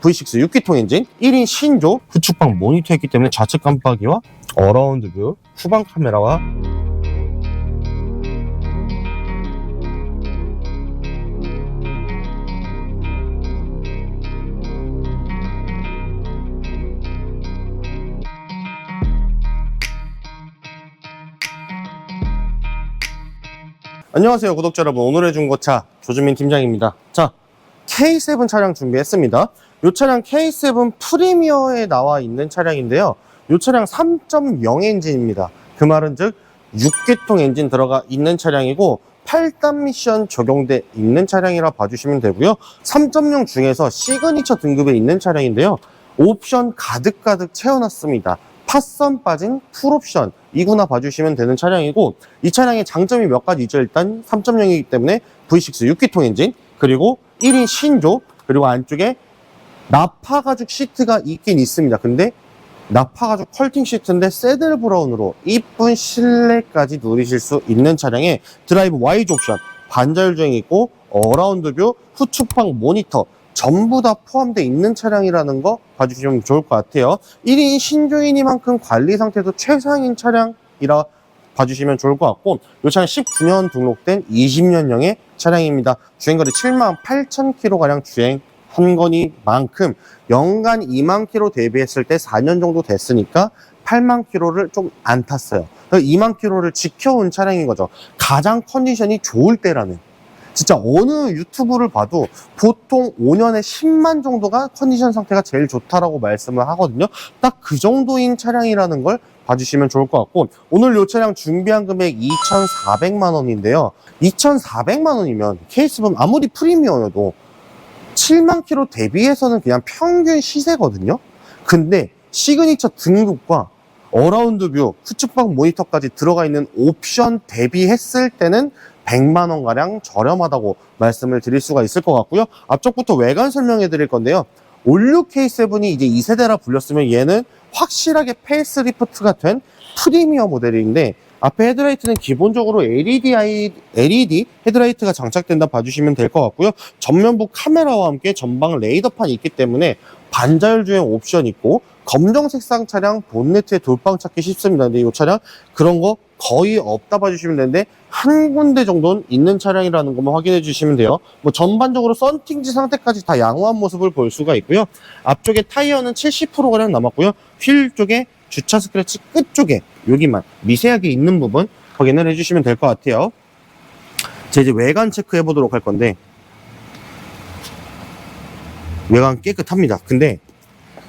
V6 6기통 엔진 1인 신조 후측방 모니터였기 때문에 좌측 깜빡이와 어라운드 뷰 후방 카메라와 안녕하세요 구독자 여러분. 오늘의 중고차 조주민 팀장입니다. 자 K7 차량 준비했습니다. 이 차량 K7 프리미어에 나와 있는 차량인데요. 이 차량 3.0 엔진입니다. 그 말은 즉 6기통 엔진 들어가 있는 차량이고 8단 미션 적용돼 있는 차량이라 봐주시면 되고요. 3.0 중에서 시그니처 등급에 있는 차량인데요. 옵션 가득가득 채워놨습니다. 팟선 빠진 풀옵션 이구나 봐주시면 되는 차량이고 이 차량의 장점이 몇 가지 있죠. 일단 3.0이기 때문에 V6 6기통 엔진 그리고 1인 신조 그리고 안쪽에 나파 가죽 시트가 있긴 있습니다. 근데 나파 가죽 컬팅 시트인데 새들 브라운으로 이쁜 실내까지 누리실 수 있는 차량에 드라이브 와이즈 옵션 반자율 주행이 있고 어라운드 뷰 후측방 모니터 전부 다 포함되어 있는 차량이라는 거 봐주시면 좋을 것 같아요. 1인 신조이니만큼 관리 상태도 최상인 차량이라 봐주시면 좋을 것 같고 이 차량 19년 등록된 20년형의 차량입니다. 주행거리 7만 8천 킬로가량 주행한 거니만큼 연간 2만 킬로 대비했을 때 4년 정도 됐으니까 8만 킬로를 좀 안 탔어요. 2만 킬로를 지켜온 차량인 거죠. 가장 컨디션이 좋을 때라는 진짜 어느 유튜브를 봐도 보통 5년에 10만 정도가 컨디션 상태가 제일 좋다라고 말씀을 하거든요. 딱 그 정도인 차량이라는 걸 봐주시면 좋을 것 같고 오늘 이 차량 준비한 금액 2,400만 원인데요. 2,400만 원이면 케이스범 아무리 프리미어여도 7만 킬로 대비해서는 그냥 평균 시세거든요. 근데 시그니처 등급과 어라운드 뷰, 후측방 모니터까지 들어가 있는 옵션 대비했을 때는 100만 원 가량 저렴하다고 말씀을 드릴 수가 있을 것 같고요. 앞쪽부터 외관 설명해 드릴 건데요. 올류 K7이 이제 2세대라 불렸으면 얘는 확실하게 페이스리프트가 된 프리미어 모델인데 앞에 헤드라이트는 기본적으로 LED, LED 헤드라이트가 장착된다 봐주시면 될 것 같고요. 전면부 카메라와 함께 전방 레이더판이 있기 때문에 반자율 주행 옵션 있고 검정 색상 차량 본네트에 돌방 찾기 쉽습니다. 근데 이 차량 그런 거 거의 없다 봐주시면 되는데 한 군데 정도는 있는 차량이라는 것만 확인해 주시면 돼요. 뭐 전반적으로 썬팅지 상태까지 다 양호한 모습을 볼 수가 있고요. 앞쪽에 타이어는 70%가량 남았고요. 휠 쪽에 주차 스크래치 끝 쪽에 여기만 미세하게 있는 부분 확인을 해주시면 될 것 같아요. 자 이제 외관 체크해 보도록 할 건데 외관 깨끗합니다. 근데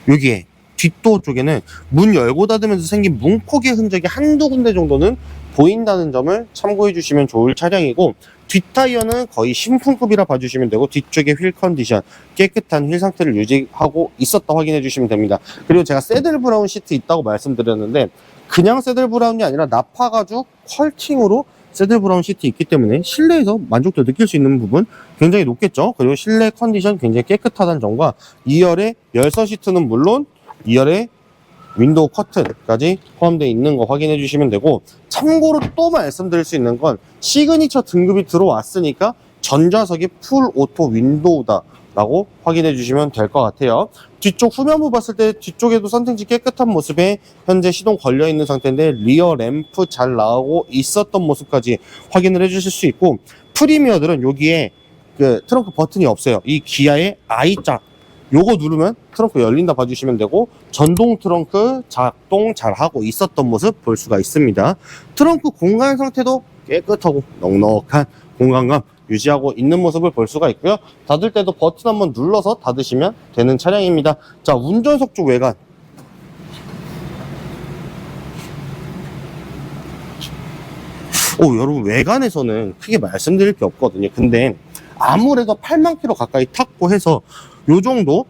여기에 뒷도 쪽에는 문 열고 닫으면서 생긴 문콕의 흔적이 한두 군데 정도는 보인다는 점을 참고해 주시면 좋을 차량이고 뒷타이어는 거의 신품급이라 봐주시면 되고 뒤쪽에 휠 컨디션 깨끗한 휠 상태를 유지하고 있었다 확인해 주시면 됩니다. 그리고 제가 새들 브라운 시트 있다고 말씀드렸는데 그냥 새들 브라운이 아니라 나파 가죽 컬팅으로 새들 브라운 시트 있기 때문에 실내에서 만족도 느낄 수 있는 부분 굉장히 높겠죠? 그리고 실내 컨디션 굉장히 깨끗하다는 점과 2열의 열선 시트는 물론 2열에 윈도우 커튼까지 포함되어 있는 거 확인해 주시면 되고 참고로 또 말씀드릴 수 있는 건 시그니처 등급이 들어왔으니까 전좌석이 풀 오토 윈도우다 라고 확인해 주시면 될 것 같아요. 뒤쪽 후면부 봤을 때 뒤쪽에도 선팅지 깨끗한 모습에 현재 시동 걸려 있는 상태인데 리어 램프 잘 나오고 있었던 모습까지 확인을 해 주실 수 있고 프리미어들은 여기에 그 트렁크 버튼이 없어요. 이 기아의 I자 요거 누르면 트렁크 열린다 봐주시면 되고 전동 트렁크 작동 잘 하고 있었던 모습 볼 수가 있습니다. 트렁크 공간 상태도 깨끗하고 넉넉한 공간감 유지하고 있는 모습을 볼 수가 있고요. 닫을 때도 버튼 한번 눌러서 닫으시면 되는 차량입니다. 자 운전석 쪽 외관 오 여러분 외관에서는 크게 말씀드릴 게 없거든요. 근데 아무래도 8만 킬로 가까이 탔고 해서 요 정도?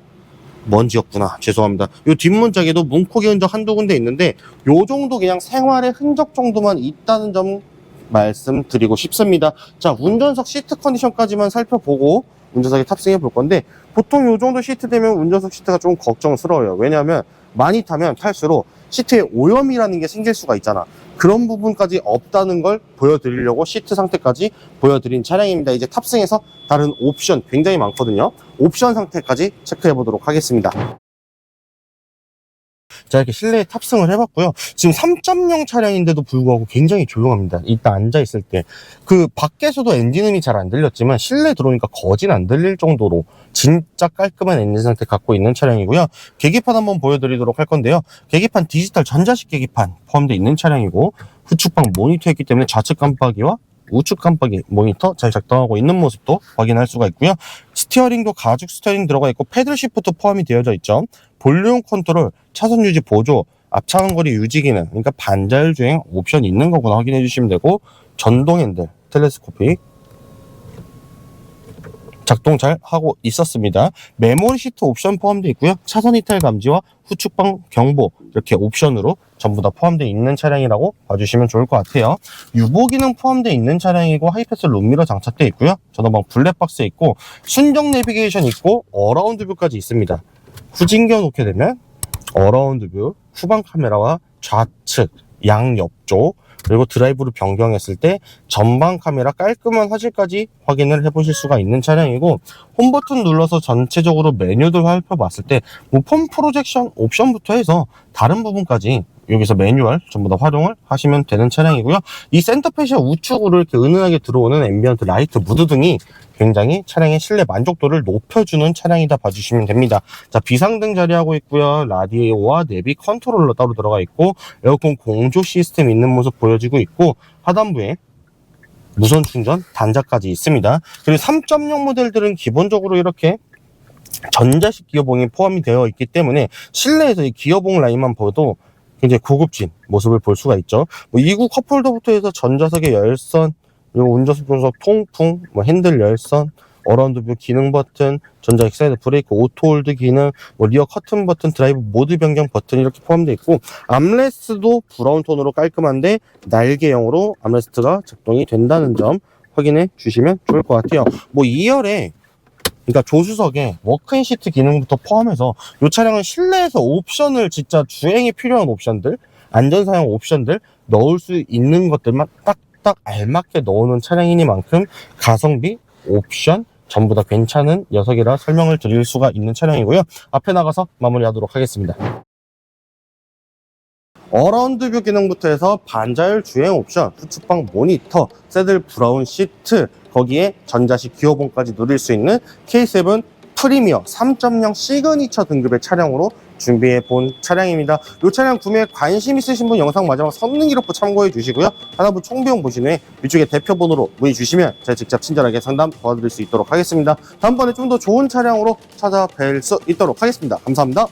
먼지였구나. 죄송합니다. 요 뒷문짝에도 문콕의 흔적 한두 군데 있는데 요 정도 그냥 생활의 흔적 정도만 있다는 점 말씀드리고 싶습니다. 자 운전석 시트 컨디션까지만 살펴보고 운전석에 탑승해 볼 건데 보통 요 정도 시트 되면 운전석 시트가 좀 걱정스러워요. 왜냐하면 많이 타면 탈수록 시트에 오염이라는 게 생길 수가 있잖아 그런 부분까지 없다는 걸 보여드리려고 시트 상태까지 보여드린 차량입니다. 이제 탑승해서 다른 옵션 굉장히 많거든요. 옵션 상태까지 체크해 보도록 하겠습니다. 자, 이렇게 실내에 탑승을 해봤고요. 지금 3.0 차량인데도 불구하고 굉장히 조용합니다. 이따 앉아있을 때. 그, 밖에서도 엔진음이 잘 안 들렸지만, 실내 들어오니까 거진 안 들릴 정도로 진짜 깔끔한 엔진 상태 갖고 있는 차량이고요. 계기판 한번 보여드리도록 할 건데요. 계기판 디지털 전자식 계기판 포함되어 있는 차량이고, 후측방 모니터였기 때문에 좌측 깜빡이와 우측 깜빡이 모니터 잘 작동하고 있는 모습도 확인할 수가 있고요. 스티어링도 가죽 스티어링 들어가 있고 패들 시프트 포함이 되어져 있죠. 볼륨 컨트롤, 차선 유지 보조, 앞차간 거리 유지 기능, 그러니까 반자율 주행 옵션 있는 거구나 확인해 주시면 되고 전동 핸들, 텔레스코픽 작동 잘 하고 있었습니다. 메모리 시트 옵션 포함되어 있고요. 차선 이탈 감지와 후측방 경보 이렇게 옵션으로 전부 다 포함되어 있는 차량이라고 봐주시면 좋을 것 같아요. 유보 기능 포함되어 있는 차량이고 하이패스 룸미러 장착되어 있고요. 전원방 블랙박스 있고 순정 내비게이션 있고 어라운드 뷰까지 있습니다. 후진겨 놓게 되면 어라운드 뷰, 후방 카메라와 좌측, 양옆쪽 그리고 드라이브를 변경했을 때 전방 카메라 깔끔한 화질까지 확인을 해보실 수가 있는 차량이고 홈 버튼 눌러서 전체적으로 메뉴들 살펴봤을 때뭐폰 프로젝션 옵션부터 해서 다른 부분까지 여기서 매뉴얼 전부 다 활용을 하시면 되는 차량이고요. 이 센터페시아 우측으로 이렇게 은은하게 들어오는 앰비언트 라이트 무드 등이 굉장히 차량의 실내 만족도를 높여주는 차량이다 봐주시면 됩니다. 자 비상등 자리하고 있고요. 라디오와 내비 컨트롤러 따로 들어가 있고 에어컨 공조 시스템 있는 모습 보여지고 있고 하단부에 무선 충전 단자까지 있습니다. 그리고 3.0 모델들은 기본적으로 이렇게 전자식 기어봉이 포함이 되어 있기 때문에 실내에서 이 기어봉 라인만 봐도 굉장히 고급진 모습을 볼 수가 있죠. 뭐 2구 컵홀더부터 해서 전자석의 열선, 그리고 운전석 분석 통풍, 뭐 핸들 열선, 어라운드 뷰 기능 버튼, 전자 엑사이드 브레이크, 오토홀드 기능, 뭐 리어 커튼 버튼, 드라이브 모드 변경 버튼 이렇게 포함되어 있고 암레스트도 브라운 톤으로 깔끔한데 날개형으로 암레스트가 작동이 된다는 점 확인해 주시면 좋을 것 같아요. 뭐 2열에 그러니까 조수석에 워크인 시트 기능부터 포함해서 이 차량은 실내에서 옵션을 진짜 주행에 필요한 옵션들, 안전 사용 옵션들 넣을 수 있는 것들만 딱딱 알맞게 넣어놓은 차량이니만큼 가성비, 옵션 전부 다 괜찮은 녀석이라 설명을 드릴 수가 있는 차량이고요. 앞에 나가서 마무리하도록 하겠습니다. 어라운드 뷰 기능부터 해서 반자율 주행 옵션, 후측방 모니터, 새들 브라운 시트, 거기에 전자식 기어봉까지 누릴 수 있는 K7 프리미어 3.0 시그니처 등급의 차량으로 준비해 본 차량입니다. 이 차량 구매에 관심 있으신 분 영상 마지막 성능 기록부 참고해 주시고요. 하나부 총비용 보신 후에 위쪽에 대표 번호로 문의 주시면 제가 직접 친절하게 상담 도와드릴 수 있도록 하겠습니다. 다음번에 좀 더 좋은 차량으로 찾아뵐 수 있도록 하겠습니다. 감사합니다.